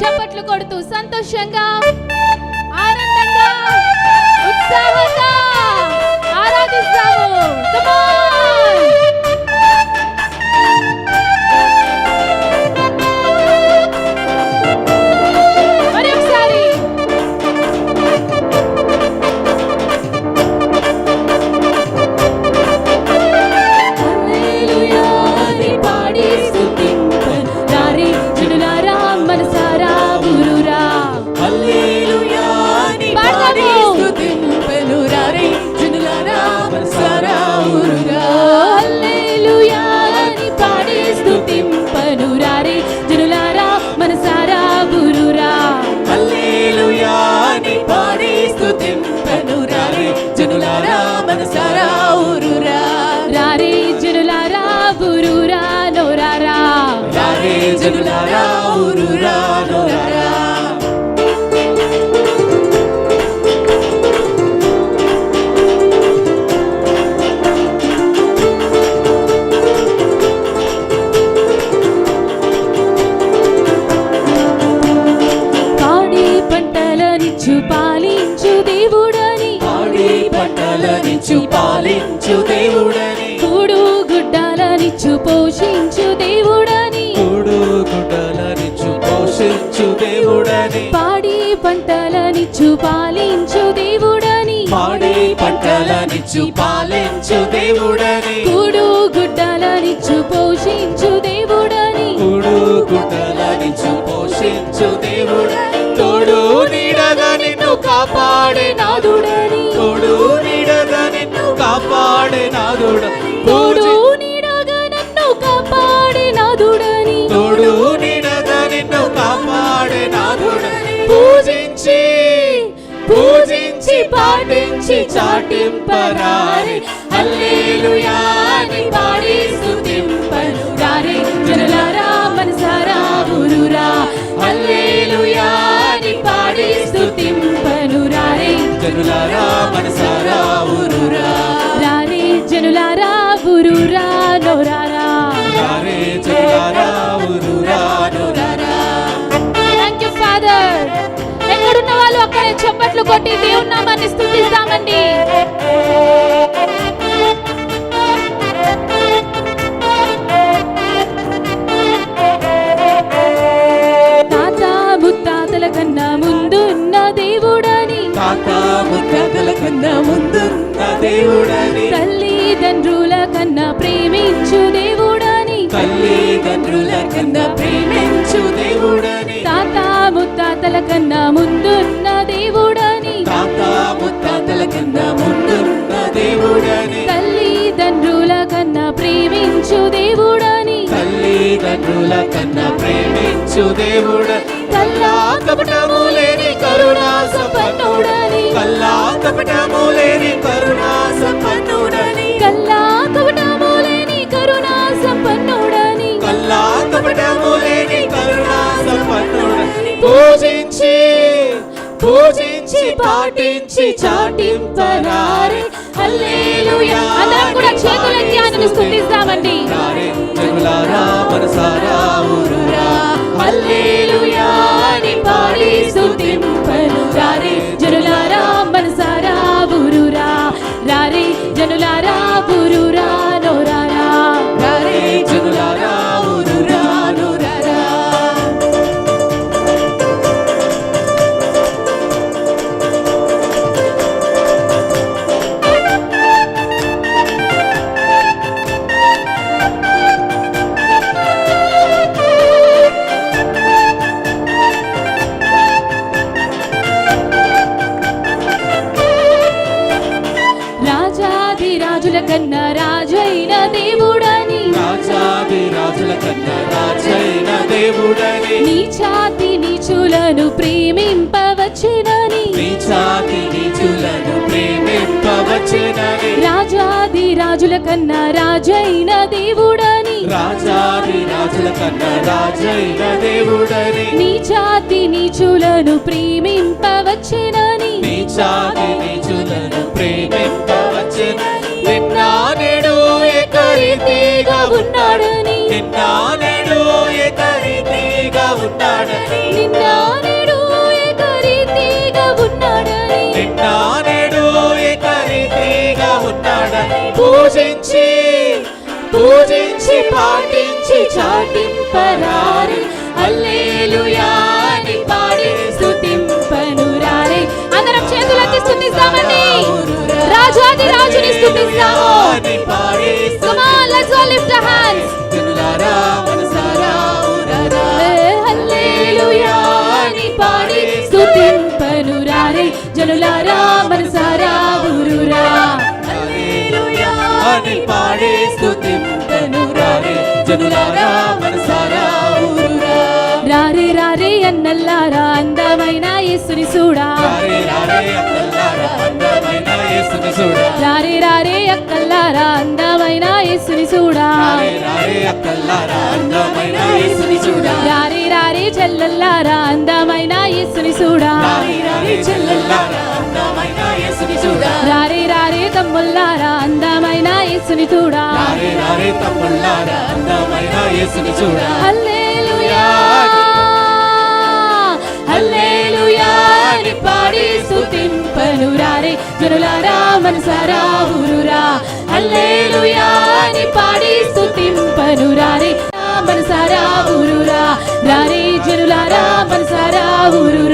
చప్పట్లు కొడుతూ సంతోషంగా ఆనందంగా ఉత్సాహంగా ఆరాధిస్తాము. జనులారా మనసారా ఊరురా. రారే జనులారా ఊరురా నోరారా రారే జనులారా ఊరురా నోరారా. పాడి పంటలనిచ్చు పాలించు దేవుడని. కూడు గుడ్డాలనిచ్చు పోషించు దేవుడని. కూడు గుడ్డలనిచ్చు పోషించు దేవుడని. పాడి పంటలనిచ్చు పాలించు దేవుడని. పాడి పంటలనిచ్చు పాలించు దేవుడని. కూడు గుడ్డాలనిచ్చు పోషించు పాటించి చాటింపరారి. హల్లెలూయా అని పాడి స్తుతింపను రారే జనులారా మనసారా ఊరురా. హల్లెలూయా అని పాడి స్తుతింపను రారే జనులారా మనసారా ఊరురా. రారే జనులారా ఊరురా నోరారా. రారే జనులారా ఊరురా నోరారా. థ్యాంక్ యూ ఫాదర్ ఎక్కడున్న వాళ్ళు అక్కడే చప్పట్లు కొట్టి దేవుని నామాన్ని స్తుతిస్తామండి తాత ముత్తాతల కన్నా ముందున్న దేవుడని. తాత ముత్తాతల కన్నా ముందున్న దేవుడని. తల్లిదండ్రుల కన్నా ప్రేమించు దేవుడని. తల్లిదండ్రుల కన్నా ముత్తాతల కన్నా ముందున్న దేవుడని. తాత ముత్తాతల కన్నా ముందున్న దేవుడని. తల్లిదండ్రుల కన్నా ప్రేమించు దేవుడని. తల్లిదండ్రుల కన్నా ప్రేమించు దేవుడని కల్లా కపటము లేని కరుణా సంపన్నుడని కల్లా కపటము లేని కరుణా సంపన్నుడని. చాటించి చాటింపరారే. దేవుడని నీచాతి నీచులను ప్రేమింపవచ్చునని. నీచాతి నీచులను ప్రేమింపవచ్చునని. రాజాది రాజుల కన్నా రాజైన దేవుడని. రాజాది రాజుల కన్నా రాజైన దేవుడని. నీచాతి నీచులను ప్రేమింపవచ్చునని. నీచాతి నీచులను ప్రేమింపవచ్చునని. పూజించి పూజించి పాటించి చాటింపరారి హల్లెలూయా అని పాడి స్తుతింపనురారే అందరం చేతులెత్తి స్తుతిస్తామండి. రాజాది రాజుని స్తుతిస్తాము. అని పాడి Come on, let's all lift our hands. రారే అన్నల్లారా అందమైన యేసుని చూడా. రారే రారే అక్కల్లారా అందమైన యేసుని చూడా. రారే రారే చెల్లల్లారా అందమైన యేసుని చూడా. రారే రారే చెల్లెల్లారా అందమైన యేసుని చూడా. రారే రారే తమ్ముల్లారా అందమైన యేసుని చూడా. అందమైన యేసుని చూడా. హల్లెలూయా. అని పాడి స్తుతింపను రారే జనులారా మనసారా ఊరురా. హల్లెలూయా అని పాడి స్తుతింపను రారే మనసారా ఊరురా. రారే జనులారా మనసారా ఊరురా.